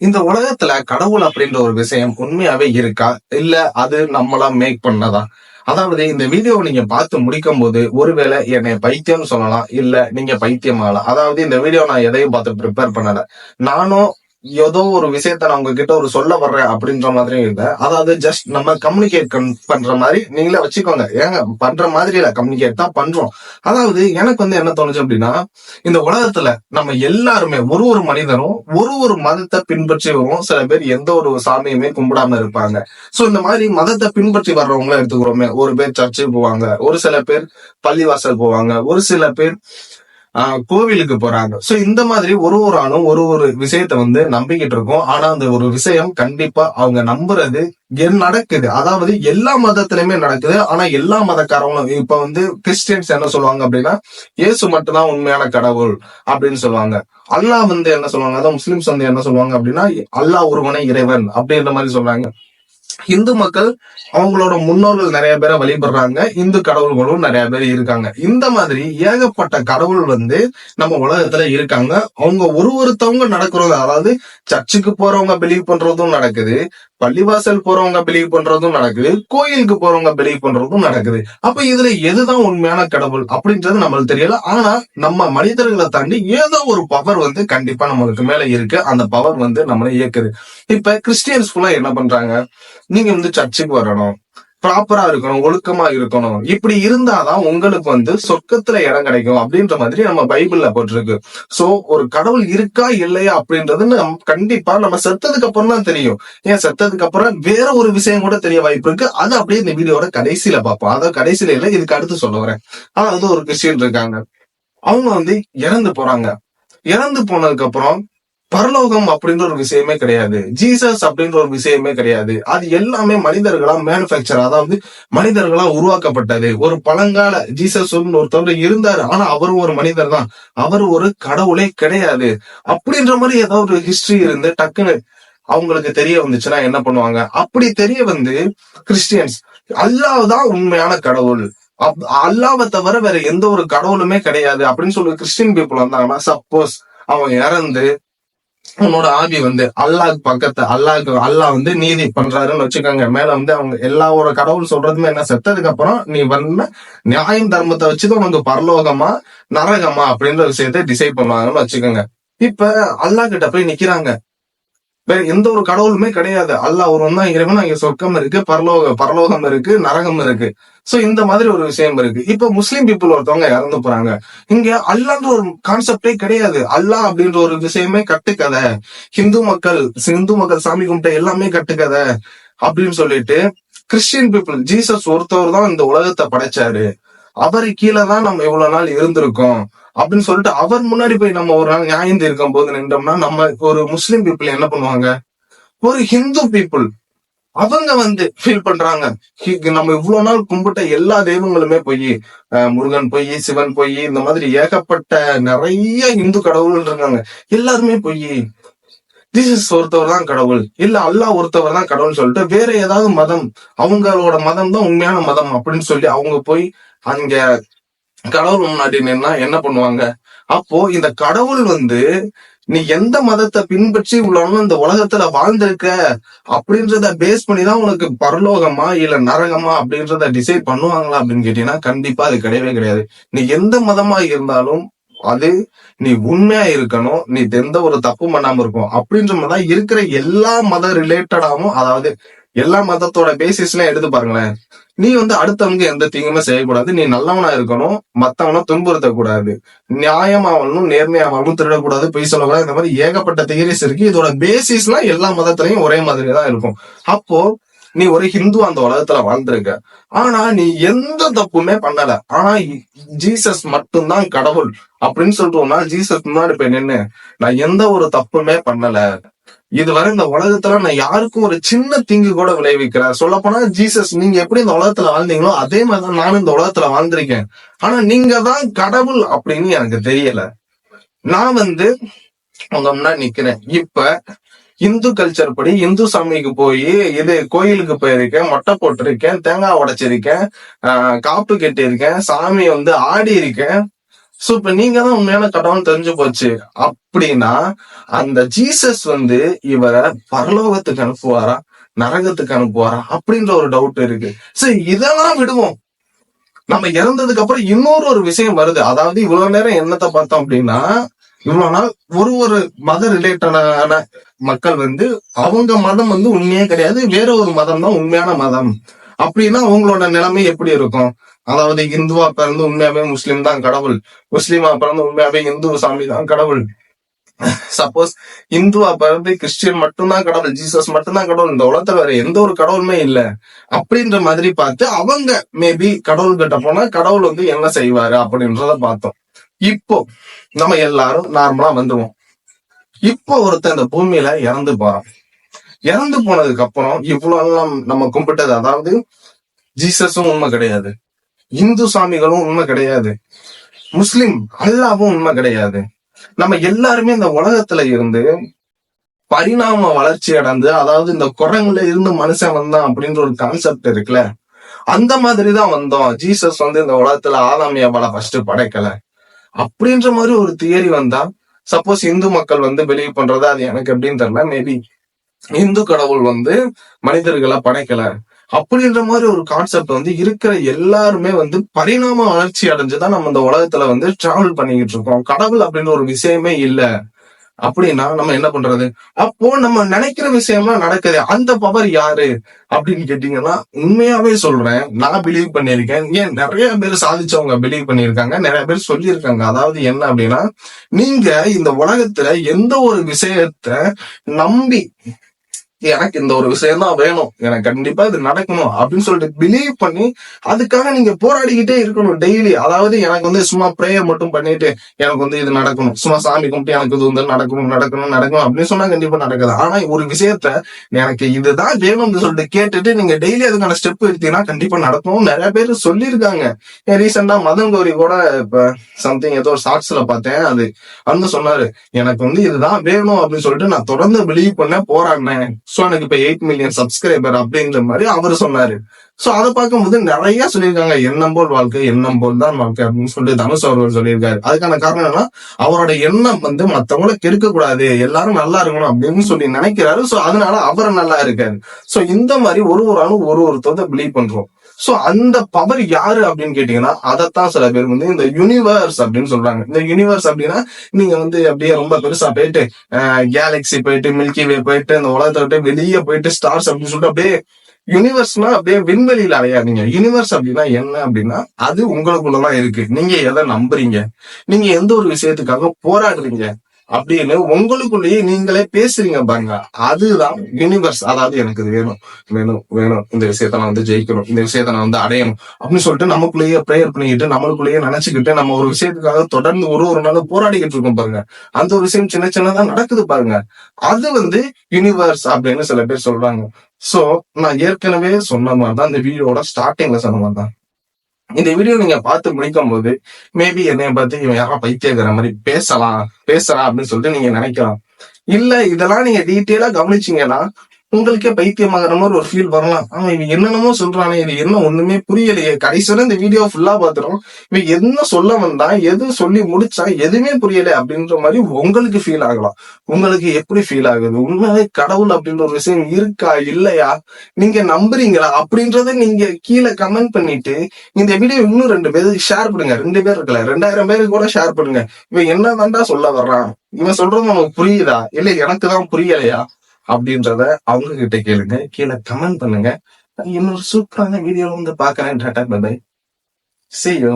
இந்த உலகத்துல கடவுள் அப்படின்ற ஒரு விஷயம் உண்மையாவே இருக்கா? இல்ல அது நம்மளா மேக் பண்ணதா? அதாவது இந்த வீடியோவை நீங்க பார்த்து முடிக்கும் போது ஒருவேளை என்னை பைத்தியம்னு சொல்லலாம் இல்ல நீங்க பைத்தியம் ஆகலாம் அதாவது இந்த வீடியோ நான் எதையும் பார்த்து ப்ரிப்பேர் பண்ணல. நானும் ஏதோ ஒரு விஷயத்த நான் உங்ககிட்ட ஒரு சொல்ல வர்றேன் அப்படின்ற மாதிரியும் இல்ல. அதாவது ஜஸ்ட் நம்ம கம்யூனிகேட் பண்ற மாதிரி நீங்களே வச்சுக்கோங்க. ஏங்க பண்ற மாதிரி இல்ல கம்யூனிகேட் தான் பண்றோம். அதாவது எனக்கு வந்து என்ன தோணுச்சு அப்படின்னா இந்த உலகத்துல நம்ம எல்லாருமே ஒரு ஒரு மனிதரும் ஒரு ஒரு மதத்தை பின்பற்றி வரும் சில பேர் எந்த ஒரு சாமியுமே கும்பிடாம இருப்பாங்க. சோ இந்த மாதிரி மதத்தை பின்பற்றி வர்றவங்கள எடுத்துக்கிறோமே. ஒரு பேர் சர்ச்சுக்கு போவாங்க. ஒரு சில பேர் பள்ளிவாசல் போவாங்க. ஒரு சில பேர் கோவிலுக்கு போறாங்க. சோ இந்த மாதிரி ஒரு ஒரு ஆளும் ஒரு ஒரு விஷயத்த வந்து நம்பிக்கிட்டு இருக்கோம். ஆனா அந்த ஒரு விஷயம் கண்டிப்பா அவங்க நம்புறது என் நடக்குது. அதாவது எல்லா மதத்திலுமே நடக்குது. ஆனா எல்லா மதக்காரங்களும் இப்ப வந்து கிறிஸ்டியன்ஸ் என்ன சொல்லுவாங்க அப்படின்னா இயேசு மட்டும்தான் உண்மையான கடவுள் அப்படின்னு சொல்லுவாங்க. அல்லாஹ் வந்து என்ன சொல்லுவாங்க? அதான் முஸ்லிம்ஸ் வந்து என்ன சொல்லுவாங்க அப்படின்னா அல்லாஹ் ஒருவனே இறைவன் அப்படின்ற மாதிரி சொல்றாங்க. இந்து மக்கள் அவங்களோட முன்னோர்கள் நிறைய பேரை வழிபடுறாங்க. இந்து கடவுள்களும் நிறைய பேர் இருக்காங்க. இந்த மாதிரி ஏகப்பட்ட கடவுள் வந்து நம்ம உலகத்துல இருக்காங்க. அவங்க ஒரு ஒருத்தவங்க நடக்கிறது அதாவது சர்ச்சுக்கு போறவங்க பிலீவ் பண்றதும் நடக்குது. பள்ளிவாசல் போறவங்க பிலீவ் பண்றதும் நடக்குது. கோயிலுக்கு போறவங்க பிலீவ் பண்றதும் நடக்குது. அப்ப இதுல எதுதான் உண்மையான கடவுள் அப்படின்றது நம்மளுக்கு தெரியல. ஆனா நம்ம மனிதர்களை தாண்டி ஏதோ ஒரு பவர் வந்து கண்டிப்பா நம்மளுக்கு மேல இருக்கு. அந்த பவர் வந்து நம்மளை இயக்குது. இப்ப கிறிஸ்டியன்ஸ் ஃபுல்லா என்ன பண்றாங்க? நீங்க வந்து சர்ச்சுக்கு வரணும். ப்ராப்பரா இருக்கணும் ஒழுக்கமா இருக்கணும். இப்படி இருந்தாதான் உங்களுக்கு வந்து சொர்க்கத்துல இடம் கிடைக்கும் அப்படின்ற மாதிரி நம்ம பைபிள்ல போட்டிருக்கு. சோ ஒரு கடவுள் இருக்கா இல்லையா அப்படின்றது நம்ம கண்டிப்பா நம்ம செத்ததுக்கு அப்புறம் தான் தெரியும். ஏன் செத்ததுக்கு அப்புறம் வேற ஒரு விஷயம் கூட தெரிய வாய்ப்பு இருக்கு. அது அப்படியே இந்த வீடியோட கடைசியில பார்ப்போம். அதாவது கடைசியில இல்லை இதுக்கு அடுத்து சொல்ல வரேன். அதாவது ஒரு கிறிஸ்டியன் இருக்காங்க. அவங்க வந்து இறந்து போறாங்க. இறந்து போனதுக்கு அப்புறம் பரலோகம் அப்படின்ற ஒரு விஷயமே கிடையாது. ஜீசஸ் அப்படின்ற ஒரு விஷயமே கிடையாது. அது எல்லாமே மனிதர்களா மேனுபேக்சர் அதாவது மனிதர்களா உருவாக்கப்பட்டது. ஒரு பழங்கால ஜீசஸ் ஒருத்தவர் இருந்தாரு. ஆனா அவரும் ஒரு மனிதர் தான். அவர் ஒரு கடவுளே கிடையாது. அப்படின்ற மாதிரி ஏதாவது ஒரு ஹிஸ்டரி இருந்து டக்குன்னு அவங்களுக்கு தெரிய வந்துச்சுன்னா என்ன பண்ணுவாங்க? அப்படி தெரிய வந்து கிறிஸ்டியன்ஸ் அல்லாஹ் தான் உண்மையான கடவுள். அப்- அல்லாவை தவிர வேற எந்த ஒரு கடவுளுமே கிடையாது. அப்படின்னு சொல்லி கிறிஸ்டின் பீப்புள் வந்தாங்கன்னா சப்போஸ் அவன் இறந்து உன்னோட ஆவி வந்து அல்லாஹ் பக்கத்து அல்லாஹ் அல்லாஹ் வந்து நீதி பண்றாருன்னு வச்சுக்கோங்க. மேல வந்து அவங்க எல்லா ஒரு கடவுள் சொல்றதுமே என்ன? செத்ததுக்கு அப்புறம் நீ வந்து நியாயம் தர்மத்தை வச்சுதான் உனக்கு பரலோகமா நரகமா அப்படின்ற விஷயத்தை டிசைட் பண்ணுவாங்கன்னு வச்சுக்கோங்க. இப்ப அல்லாஹ் கிட்ட போய் நிக்கிறாங்க. வேற எந்த ஒரு கடவுளுமே கிடையாது. அல்லாஹ் ஒருவன் தான் இறைவன் அங்க சொர்க்கம் இருக்கு பரலோக பரலோகம் இருக்கு நரகம் இருக்கு. சோ இந்த மாதிரி ஒரு விஷயம் இருக்கு. இப்ப முஸ்லீம் பீப்புள் ஒருத்தவங்க இறந்து போறாங்க. இங்க அல்லான்ற ஒரு கான்செப்டே கிடையாது. அல்லாஹ் அப்படின்ற ஒரு விஷயமே கட்டுக்கதை. ஹிந்து மக்கள் ஹிந்து மக்கள் சாமி கும்பிட்ட எல்லாமே கட்டுக்கதை அப்படின்னு சொல்லிட்டு கிறிஸ்டியன் பீப்புள் ஜீசஸ் ஒருத்தவர் தான் இந்த உலகத்தை படைச்சாரு. அவரு கீழே தான் நம்ம இவ்வளவு நாள் இருந்திருக்கோம். அப்படின்னு சொல்லிட்டு அவர் முன்னாடி போய் நம்ம ஒரு நாள் நியாயம் இருக்கும் போது நின்றோம்னா நம்ம ஒரு முஸ்லீம் பீப்புள் என்ன பண்ணுவாங்க? ஒரு ஹிந்து பீப்புள் அவங்க வந்து ஃபீல் பண்றாங்க. நம்ம இவ்வளவு நாள் கும்பிட்ட எல்லா தெய்வங்களுமே போய் முருகன் போய் சிவன் போய் இந்த மாதிரி ஏகப்பட்ட நிறைய இந்து கடவுள்கள் இருக்காங்க. எல்லாருமே போய் ஜீசஸ் ஒருத்தவர் தான் கடவுள். இல்ல அல்லாஹ் ஒருத்தவர் தான் கடவுள் சொல்லிட்டு வேற ஏதாவது மதம் அவங்களோட மதம் தான் உண்மையான மதம் அப்படின்னு சொல்லி அவங்க போய் அங்க கடவுள் முன்னாடி நின்னா என்ன பண்ணுவாங்க? அப்போ இந்த கடவுள் வந்து நீ எந்த மதத்தை பின்பற்றி உள்ளவனும் இந்த உலகத்துல வாழ்ந்திருக்க அப்படின்றத பேஸ் பண்ணி தான் உனக்கு பரலோகமா இல்ல நரகமா அப்படின்றத டிசைட் பண்ணுவாங்களா அப்படின்னு கேட்டீங்கன்னா கண்டிப்பா அது கிடையவே கிடையாது. நீ எந்த மதமா இருந்தாலும் அது நீ உண்மையா இருக்கணும். நீ எந்த ஒரு தப்பு பண்ணாம இருக்கும் அப்படின்ற மாதிரி தான் இருக்கிற எல்லா மத ரிலேட்டடாவும் அதாவது எல்லா மதத்தோட பேசிஸ்லாம் எடுத்து பாருங்களேன். நீ வந்து அடுத்தவங்க எந்த தீங்குமே செய்யக்கூடாது. நீ நல்லவனா இருக்கணும் மத்தவன துன்புறுத்தக்கூடாது. கூடாது நேர்மையாகவும் திருடக்கூடாது பொய் சொல்லக்கூடாது. இந்த மாதிரி ஏகப்பட்ட தியரிஸ் இருக்கு. இதோட பேசிஸ்லாம் எல்லா மதத்திலையும் ஒரே மாதிரி தான் இருக்கும். அப்போ நீ ஒரு ஹிந்து அந்த உலகத்துல வாழ்ந்திருக்க. ஆனா நீ எந்த தப்புமே பண்ணல. ஆனா ஜீசஸ் மட்டும்தான் கடவுள் அப்படின்னு சொல்லிட்டு ஜீசஸ் முன்னாடி போய் நின்னு நான் எந்த ஒரு தப்புமே பண்ணல. இதுவரை இந்த உலகத்துல நான் யாருக்கும் ஒரு சின்ன திங்கு கூட விளைவிக்கிறேன் சொல்ல போனா ஜீசஸ் நீங்க எப்படி இந்த உலகத்துல வாழ்ந்தீங்களோ அதே மாதிரிதான் நானும் இந்த உலகத்துல வாழ்ந்திருக்கேன். ஆனா நீங்க தான் கடவுள் அப்படின்னு எனக்கு தெரியல. நான் வந்து உங்க முன்னாடி நிக்கிறேன். இப்ப இந்து கல்ச்சர் படி இந்து சாமிக்கு போய் இது கோயிலுக்கு போயிருக்கேன் மொட்டை போட்டிருக்கேன் தேங்காய் உடைச்சிருக்கேன் ஆஹ் காப்பு கட்டியிருக்கேன் சாமி வந்து ஆடி இருக்கேன் சோ இப்ப நீங்க தான் உண்மையான கடவுள் தெரிஞ்சு போச்சு. அப்படின்னா அந்த ஜீசஸ் வந்து இவரை பரலோகத்துக்கு அனுப்புவாரா? நரகத்துக்கு அனுப்புவாரா? அப்படின்ற ஒரு டவுட் இருக்கு. சரி இதெல்லாம் விடுவோம். நம்ம இறந்ததுக்கு அப்புறம் இன்னொரு ஒரு விஷயம் வருது. அதாவது இவ்வளவு நேரம் என்னத்தை பார்த்தோம் அப்படின்னா இவ்வளவு நாள் ஒரு ஒரு மத ரிலேட்டடான மக்கள் வந்து அவங்க மதம் வந்து உண்மையே கிடையாது. வேற ஒரு மதம் தான் உண்மையான மதம். அப்படின்னா அவங்களோட நிலைமை எப்படி இருக்கும்? அதாவது இந்துவா பிறந்து உண்மையாவே முஸ்லீம் தான் கடவுள். முஸ்லீமா பிறந்து உண்மையாவே இந்து சாமி தான் கடவுள். சப்போஸ் இந்துவா பிறந்து கிறிஸ்டியன் மட்டும்தான் கடவுள் ஜீசஸ் மட்டும்தான் கடவுள். இந்த உலகத்துல வேற எந்த ஒரு கடவுளுமே இல்ல. அப்படின்ற மாதிரி பார்த்து அவங்க மேபி கடவுள் கிட்ட போனா கடவுள் வந்து என்ன செய்வாரு அப்படின்றத பார்த்தோம். இப்போ நம்ம எல்லாரும் நார்மலா வந்துருவோம். இப்போ ஒருத்தன் இந்த பூமியில இறந்து போறான். இறந்து போனதுக்கு அப்புறம் இவ்வளவு எல்லாம் நம்ம கும்பிட்டது அதாவது ஜீசஸும் உண்மை கிடையாது. இந்து சாமிகளும் உண்மை கிடையாது. முஸ்லிம் அல்லாவும் உண்மை கிடையாது. நம்ம எல்லாருமே இந்த உலகத்துல இருந்து பரிணாம வளர்ச்சி அடைந்து அதாவது இந்த குரங்குல இருந்து மனுஷன் வந்தான் அப்படின்ற ஒரு கான்செப்ட் இருக்குல்ல அந்த மாதிரி தான் வந்தோம். ஜீசஸ் வந்து இந்த உலகத்துல ஆதாமியாவால ஃபர்ஸ்ட் படைக்கல. அப்படின்ற மாதிரி ஒரு தியரி வந்தா சப்போஸ் இந்து மக்கள் வந்து பிலீவ் பண்றது அது எனக்கு எப்படின்னு தெரியல. மேபி இந்து கடவுள் வந்து மனிதர்களை படைக்கல. அப்படின்ற மாதிரி ஒரு கான்செப்ட் வந்து இருக்கிற எல்லாருமே வந்து பரிணாம வளர்ச்சி அடைஞ்சுதான் நம்ம இந்த உலகத்துல வந்து டிராவல் பண்ணிக்கிட்டு இருக்கோம். கடவுள் அப்படின்னு ஒரு விஷயமே இல்ல. அப்படின்னா நம்ம என்ன பண்றது? அப்போ நம்ம நினைக்கிற விஷயம்லாம் நடக்குது. அந்த பவர் யாரு? அப்படின்னு கேட்டீங்கன்னா உண்மையாவே சொல்றேன். நான் பிலீவ் பண்ணியிருக்கேன். ஏன்? நிறைய பேர் சாதிச்சவங்க பிலீவ் பண்ணியிருக்காங்க. நிறைய பேர் சொல்லியிருக்காங்க. அதாவது என்ன அப்படின்னா நீங்க இந்த உலகத்துல எந்த ஒரு விஷயத்த நம்பி எனக்கு இந்த ஒரு விஷயம் தான் வேணும். எனக்கு கண்டிப்பா இது நடக்கணும் அப்படின்னு சொல்லிட்டு பிலீவ் பண்ணி அதுக்காக நீங்க போராடிக்கிட்டே இருக்கணும் டெய்லி அதாவது எனக்கு வந்து சும்மா ப்ரேயர் மட்டும் பண்ணிட்டு எனக்கு வந்து இது நடக்கணும். சும்மா சாமி கும்பிட்டு எனக்கு இது வந்து நடக்கணும் நடக்கணும் நடக்கணும் அப்படின்னு சொன்னா கண்டிப்பா நடக்குது. ஆனா ஒரு விஷயத்த எனக்கு இதுதான் வேணும்னு சொல்லிட்டு கேட்டுட்டு நீங்க டெய்லி அதுக்கான ஸ்டெப் எடுத்தீங்கன்னா கண்டிப்பா நடக்கும் நிறைய பேர் சொல்லியிருக்காங்க. ரீசெண்டா மதன் கௌரி கூட இப்ப சம்திங் ஏதோ ஒரு ஷார்ட்ஸ்ல பார்த்தேன். அது வந்து சொன்னாரு எனக்கு வந்து இதுதான் வேணும் அப்படின்னு சொல்லிட்டு நான் தொடர்ந்து பிலீவ் பண்ண போராடினேன். சோ எனக்கு இப்ப எயிட் மில்லியன் சப்ஸ்கிரைபர் அப்படின்ற மாதிரி அவர் சொன்னாரு. சோ அதை பார்க்கும்போது நிறைய சொல்லியிருக்காங்க. எண்ணம் போல் வாழ்க்கை எண்ணம் போல் தான் வாழ்க்கை அப்படின்னு சொல்லிட்டு தனுஷ் அவர்கள் சொல்லியிருக்காரு. அதுக்கான காரணம் என்னன்னா அவரோட எண்ணம் வந்து மத்தவங்களை கெடுக்க கூடாது எல்லாரும் நல்லா இருக்கணும் அப்படின்னு சொல்லி நினைக்கிறாரு. சோ அதனால அவர் நல்லா இருக்காரு. சோ இந்த மாதிரி ஒரு ஒரு ஆளும் ஒரு ஒருத்தர் பிலீவ் பண்றோம். சோ அந்த பவர் யாரு அப்படின்னு கேட்டீங்கன்னா அதைத்தான் சில பேர் வந்து இந்த யூனிவர்ஸ் அப்படின்னு சொல்றாங்க. இந்த யூனிவர்ஸ் அப்படின்னா நீங்க வந்து அப்படியே ரொம்ப பெருசா போயிட்டு கேலக்சி போயிட்டு மில்கி வே போயிட்டு இந்த உலகத்தை விட்டு வெளியே போயிட்டு ஸ்டார்ஸ் அப்படின்னு சொல்லிட்டு அப்படியே யூனிவர்ஸ்னா அப்படியே விண்வெளியில அலையாதீங்க. யூனிவர்ஸ் அப்படின்னா என்ன அப்படின்னா அது உங்களுக்குள்ளதான் இருக்கு. நீங்க எதை நம்புறீங்க? நீங்க எந்த ஒரு விஷயத்துக்காக போராடுறீங்க? அப்படின்னு உங்களுக்குள்ளேயே நீங்களே பேசுறீங்க பாருங்க. அதுதான் யூனிவர்ஸ் அதாவது எனக்கு இது வேணும் வேணும் வேணும். இந்த விஷயத்த நான் வந்து ஜெயிக்கணும் இந்த விஷயத்த நான் வந்து அடையணும் அப்படின்னு சொல்லிட்டு நமக்குள்ளேயே ப்ரேயர் பண்ணிக்கிட்டு நம்மளுக்குள்ளேயே நினைச்சுக்கிட்டு நம்ம ஒரு விஷயத்துக்காக தொடர்ந்து ஒரு ஒரு நாளும் போராடிக்கிட்டு இருக்கோம் பாருங்க. அந்த ஒரு விஷயம் சின்ன சின்னதா நடக்குது பாருங்க. அது வந்து யூனிவர்ஸ் அப்படின்னு சில பேர் சொல்றாங்க. சோ நான் ஏற்கனவே சொன்ன மாதிரி தான் இந்த வீடியோட ஸ்டார்டிங்ல சொன்ன மாதிரி தான் இந்த வீடியோ நீங்க பார்த்து முடிக்கும் போது மேபி என்னைய பார்த்து இவன் யாரா பைத்தியங்கிற மாதிரி பேசலாம் பேசலாம் அப்படின்னு சொல்லிட்டு நீங்க நினைக்கலாம். இல்ல இதெல்லாம் நீங்க டீட்டெயிலா கவனிச்சீங்கன்னா உங்களுக்கே பைத்தியமாகிற மாதிரி ஒரு ஃபீல் வரலாம். ஆமா இவன் என்னென்னமோ சொல்றானே இது என்ன ஒண்ணுமே புரியலையே. கடைசியில இந்த வீடியோ ஃபுல்லா பாத்துறோம் இவன் என்ன சொல்ல வந்தான் எது சொல்லி முடிச்சா எதுவுமே புரியல அப்படின்ற மாதிரி உங்களுக்கு ஃபீல் ஆகலாம். உங்களுக்கு எப்படி ஃபீல் ஆகுது? உண்மையாவே கடவுள் அப்படின்ற ஒரு விஷயம் இருக்கா இல்லையா? நீங்க நம்புறீங்களா? அப்படின்றத நீங்க கீழே கமெண்ட் பண்ணிட்டு இந்த வீடியோ இன்னும் ரெண்டு பேருக்கு ஷேர் பண்ணுங்க. ரெண்டு பேர் இருக்கல ரெண்டாயிரம் பேருக்கு கூட ஷேர் பண்ணுங்க. இவன் என்ன தாண்டா சொல்ல வர்றான்? இவன் சொல்றது நமக்கு புரியுதா? இல்ல எனக்கு தான் புரியலையா? அப்படின்றத அவங்க கிட்ட கேளுங்க. கீழே கமெண்ட் பண்ணுங்க. இன்னொரு சூப்பரான வீடியோ வந்து பாக்குறேன் டாட்டா பை see யூ